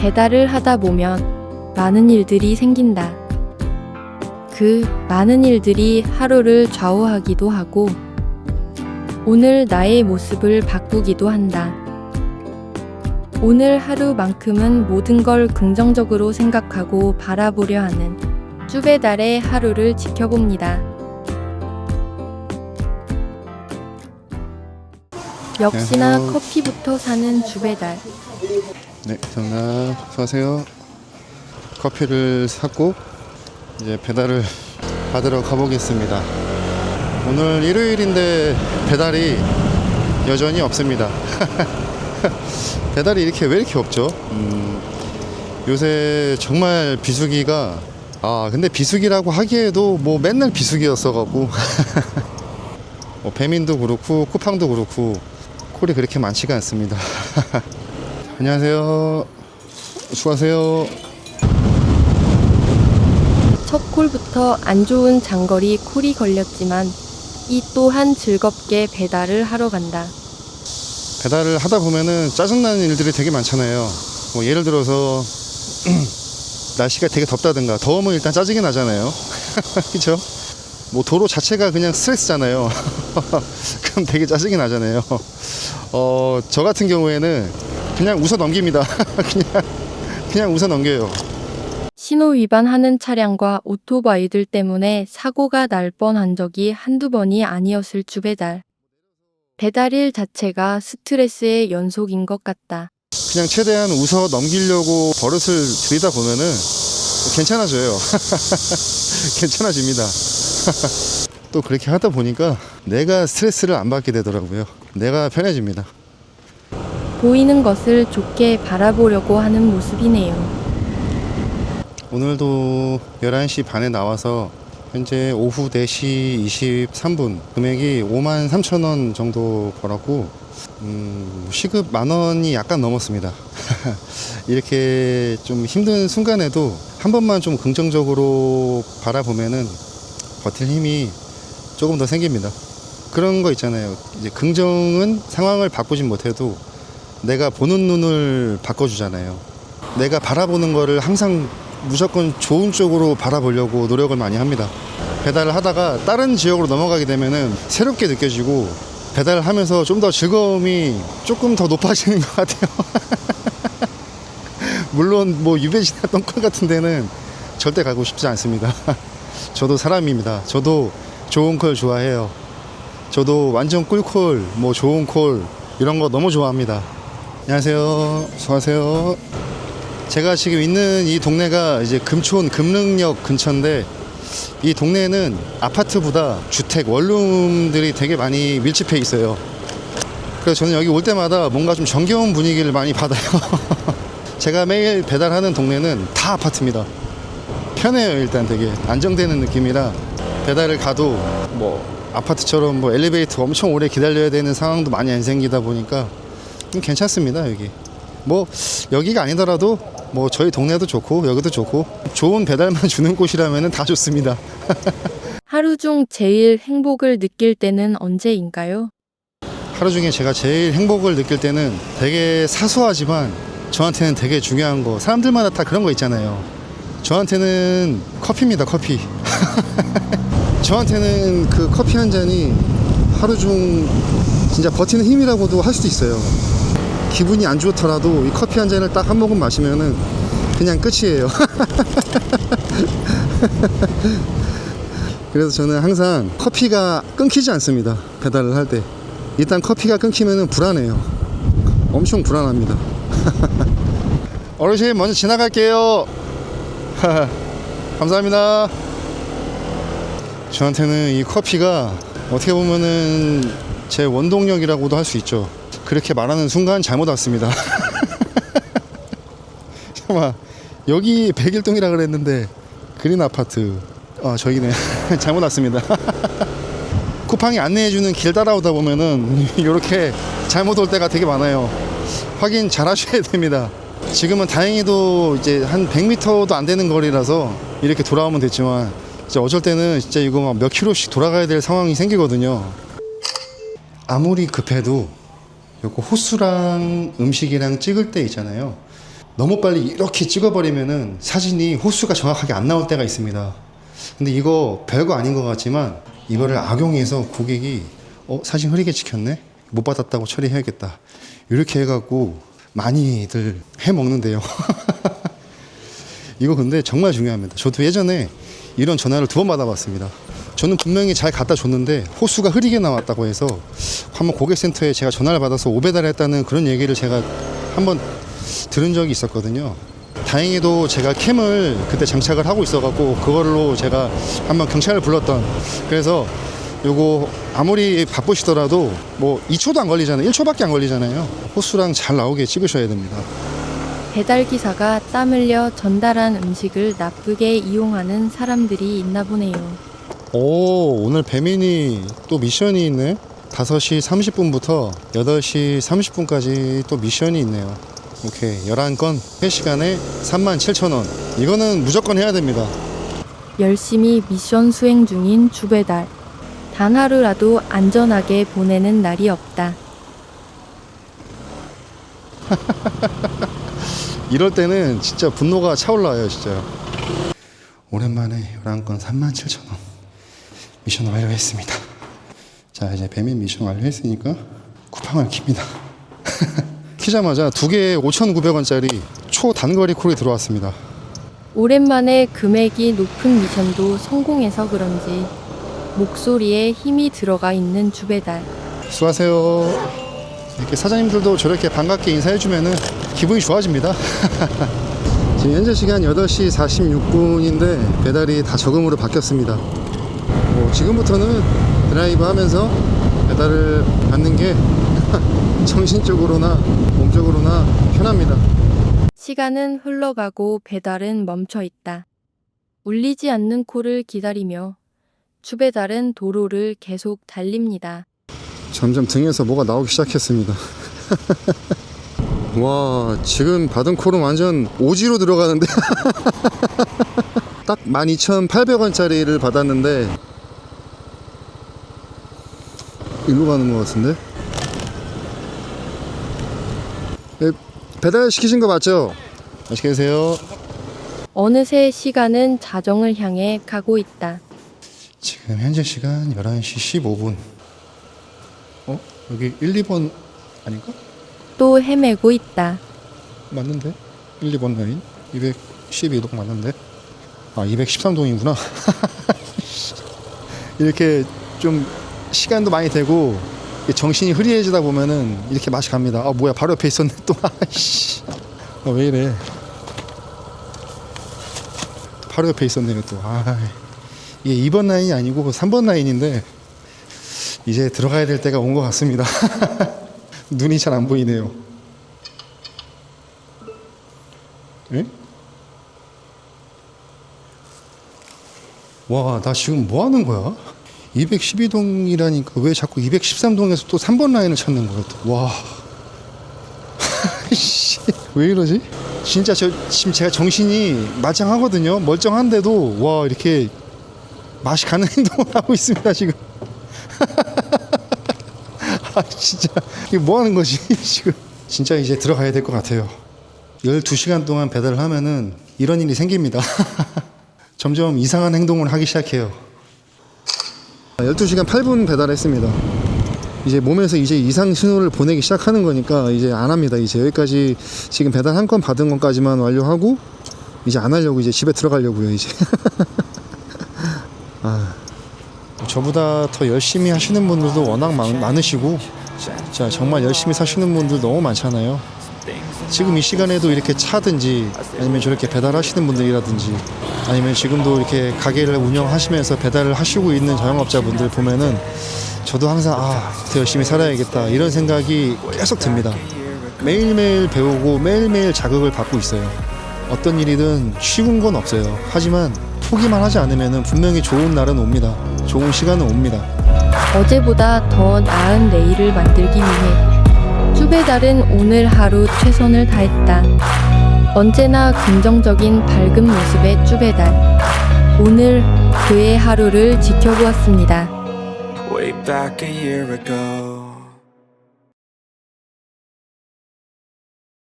배달을 하다 보면 많은 일들이 생긴다. 그 많은 일들이 하루를 좌우하기도 하고 오늘 나의 모습을 바꾸기도 한다. 오늘 하루만큼은 모든 걸 긍정적으로 생각하고 바라보려 하는 쭈배달의 하루를 지켜봅니다. 역시나. 커피부터 사는 주배달. 네, 감사합니다. 수고하세요. 커피를 샀고 이제 배달을 받으러 가보겠습니다. 오늘 일요일인데 배달이 여전히 없습니다. 배달이 이렇게 왜 이렇게 없죠? 음, 요새 정말 비수기가 아 근데 비수기라고 하기에도 뭐 맨날 비수기였어갖고 뭐 배민도 그렇고 쿠팡도 그렇고 콜이 그렇게 많지가 않습니다. 안녕하세요. 수고하세요. 첫 콜부터 안 좋은 장거리 콜이 걸렸지만 이 또한 즐겁게 배달을 하러 간다. 배달을 하다 보면은 짜증나는 일들이 되게 많잖아요. 뭐 예를 들어서 날씨가 되게 덥다든가 더우면 일단 짜증이 나잖아요. 그렇죠? 뭐 도로 자체가 그냥 스트레스잖아요. 그럼 되게 짜증이 나잖아요. 어, 저 같은 경우에는 그냥 웃어 넘깁니다. 그냥 그냥 웃어 넘겨요. 신호 위반하는 차량과 오토바이들 때문에 사고가 날 뻔한 적이 한두 번이 아니었을 주배달. 배달일 자체가 스트레스의 연속인 것 같다. 그냥 최대한 웃어 넘기려고 버릇을 들이다 보면은 괜찮아져요. 괜찮아집니다. 또 그렇게 하다 보니까 내가 스트레스를 안 받게 되더라고요. 내가 편해집니다. 보이는 것을 좋게 바라보려고 하는 모습이네요. 오늘도 11시 반에 나와서 현재 오후 4시 23분 금액이 5만 3천 원 정도 벌었고 음, 시급 만 원이 약간 넘었습니다. 이렇게 좀 힘든 순간에도 한 번만 좀 긍정적으로 바라보면은 버틸 힘이 조금 더 생깁니다. 그런 거 있잖아요. 이제 긍정은 상황을 바꾸진 못해도 내가 보는 눈을 바꿔주잖아요. 내가 바라보는 거를 항상 무조건 좋은 쪽으로 바라보려고 노력을 많이 합니다. 배달을 하다가 다른 지역으로 넘어가게 되면은 새롭게 느껴지고 배달을 하면서 좀 더 즐거움이 조금 더 높아지는 것 같아요. 물론 뭐 유배지나 똥콜 같은 데는 절대 가고 싶지 않습니다. 저도 사람입니다. 저도 좋은 콜 좋아해요. 저도 완전 꿀콜, 뭐 좋은 콜 이런 거 너무 좋아합니다. 안녕하세요. 수고하세요. 제가 지금 있는 이 동네가 이제 금촌 금능역 근처인데 이 동네에는 아파트보다 주택 원룸들이 되게 많이 밀집해 있어요. 그래서 저는 여기 올 때마다 뭔가 좀 정겨운 분위기를 많이 받아요. 제가 매일 배달하는 동네는 다 아파트입니다. 편해요 일단 되게 안정되는 느낌이라 배달을 가도 뭐 아파트처럼 뭐 엘리베이터 엄청 오래 기다려야 되는 상황도 많이 안 생기다 보니까 좀 괜찮습니다 여기. 뭐 여기가 아니더라도 뭐 저희 동네도 좋고 여기도 좋고 좋은 배달만 주는 곳이라면 다 좋습니다. 하루 중 제일 행복을 느낄 때는 언제인가요? 하루 중에 제가 제일 행복을 느낄 때는 되게 사소하지만 저한테는 되게 중요한 거 사람들마다 다 그런 거 있잖아요. 저한테는 커피입니다 커피. 저한테는 그 커피 한 잔이 하루 중 진짜 버티는 힘이라고도 할 수도 있어요. 기분이 안 좋더라도 이 커피 한 잔을 딱 한 모금 마시면은 그냥 끝이에요. 그래서 저는 항상 커피가 끊기지 않습니다. 배달을 할 때. 일단 커피가 끊기면은 불안해요. 엄청 불안합니다. 어르신 먼저 지나갈게요. 감사합니다. 저한테는 이 커피가 어떻게 보면은 제 원동력이라고도 할 수 있죠. 그렇게 말하는 순간 잘못 왔습니다. 잠깐만 여기 백일동이라 그랬는데 그린 아파트 아 저기네 잘못 왔습니다. 쿠팡이 안내해주는 길 따라오다 보면은 이렇게 잘못 올 때가 되게 많아요. 확인 잘 하셔야 됩니다. 지금은 다행히도 이제 한 100m도 안 되는 거리라서 이렇게 돌아오면 됐지만 진짜 어쩔 때는 진짜 이거 막 몇 킬로씩 돌아가야 될 상황이 생기거든요. 아무리 급해도 요거 호수랑 음식이랑 찍을 때 있잖아요. 너무 빨리 이렇게 찍어버리면은 사진이 호수가 정확하게 안 나올 때가 있습니다. 근데 이거 별거 아닌 것 같지만 이거를 악용해서 고객이 어 사진 흐리게 찍혔네 못 받았다고 처리해야겠다 이렇게 해갖고 많이들 해 먹는데요. 이거 근데 정말 중요합니다. 저도 예전에 이런 전화를 두 번 받아봤습니다. 저는 분명히 잘 갖다 줬는데 호수가 흐리게 나왔다고 해서 한번 고객센터에 제가 전화를 받아서 오배달 했다는 그런 얘기를 제가 한번 들은 적이 있었거든요. 다행히도 제가 캠을 그때 장착을 하고 있어갖고 그걸로 제가 한번 경찰을 불렀던 그래서 요거 아무리 바쁘시더라도 뭐 2초도 안 걸리잖아요. 1초밖에 안 걸리잖아요. 호수랑 잘 나오게 찍으셔야 됩니다. 배달 기사가 땀 흘려 전달한 음식을 나쁘게 이용하는 사람들이 있나 보네요. 오, 오늘 배민이 또 미션이 있네. 5시 30분부터 8시 30분까지 또 미션이 있네요. 오케이. 11건 3시간에 37,000원. 이거는 무조건 해야 됩니다. 열심히 미션 수행 중인 주배달. 단 하루라도 안전하게 보내는 날이 없다. 이럴 때는 진짜 분노가 차올라요, 진짜. 오랜만에 11건 37,000원. 미션 완료했습니다. 자, 이제 배민 미션 완료했으니까 쿠팡을 킵니다. 키자마자 두 개에 5,900원짜리 초 단거리 콜이 들어왔습니다. 오랜만에 금액이 높은 미션도 성공해서 그런지 목소리에 힘이 들어가 있는 주배달. 수고하세요. 이렇게 사장님들도 저렇게 반갑게 인사해주면은 기분이 좋아집니다. 지금 현재 시간 8시 46분인데 배달이 다 저금으로 바뀌었습니다. 뭐 지금부터는 드라이브 하면서 배달을 받는 게 정신적으로나 몸적으로나 편합니다. 시간은 흘러가고 배달은 멈춰 있다. 울리지 않는 콜을 기다리며 주배달은 도로를 계속 달립니다. 점점 등에서 뭐가 나오기 시작했습니다. 와, 지금 받은 콜은 완전 오지로 들어가는데. 딱 12,800원짜리를 받았는데, 일로 가는 것 같은데? 예, 배달 시키신 거 맞죠? 맛있게 드세요. 어느새 시간은 자정을 향해 가고 있다. 지금 현재 시간 11시 15분. 어? 여기 1, 2번 아닌가? 또 헤매고 있다. 맞는데? 1, 2번 라인? 212동 맞는데? 아, 213동이구나. 이렇게 좀 시간도 많이 되고 정신이 흐리해지다 보면은 이렇게 맛이 갑니다. 아, 뭐야, 바로 옆에 있었네, 또. 아이씨. 아, 왜 이래. 바로 옆에 있었네요, 또. 아, 이게 2번 라인이 아니고 3번 라인인데 이제 들어가야 될 때가 온 것 같습니다. 눈이 잘 안 보이네요. 예? 와, 나 지금 뭐 하는 거야? 212동이라니까 왜 자꾸 213동에서 또 3번 라인을 찾는 거야, 또. 와. 씨, 왜 이러지? 진짜 저 지금 제가 정신이 마장하거든요. 멀쩡한데도 와, 이렇게 맛이 가는 행동을 하고 있습니다, 지금. 아, 진짜 이게 뭐 하는 거지, 지금. 진짜 이제 들어가야 될 것 같아요. 12시간 동안 배달을 하면은 이런 일이 생깁니다. 점점 이상한 행동을 하기 시작해요. 12시간 8분 배달했습니다. 이제 몸에서 이제 이상 신호를 보내기 시작하는 거니까 이제 안 합니다. 이제 여기까지 지금 배달 한 건 받은 것까지만 완료하고 이제 안 하려고 이제 집에 들어가려고요, 이제. 아. 저보다 더 열심히 하시는 분들도 워낙 많, 많으시고 진짜 정말 열심히 사시는 분들 너무 많잖아요. 지금 이 시간에도 이렇게 차든지 아니면 저렇게 배달하시는 분들이라든지 아니면 지금도 이렇게 가게를 운영하시면서 배달을 하시고 있는 자영업자분들 보면은 저도 항상 아, 더 열심히 살아야겠다 이런 생각이 계속 듭니다. 매일매일 배우고 매일매일 자극을 받고 있어요. 어떤 일이든 쉬운 건 없어요. 하지만 포기만 하지 않으면 분명히 좋은 날은 옵니다. 좋은 시간은 옵니다. 어제보다 더 나은 내일을 만들기 위해 주배달은 오늘 하루 최선을 다했다. 언제나 긍정적인 밝은 모습의 주배달. 오늘 그의 하루를 지켜보았습니다.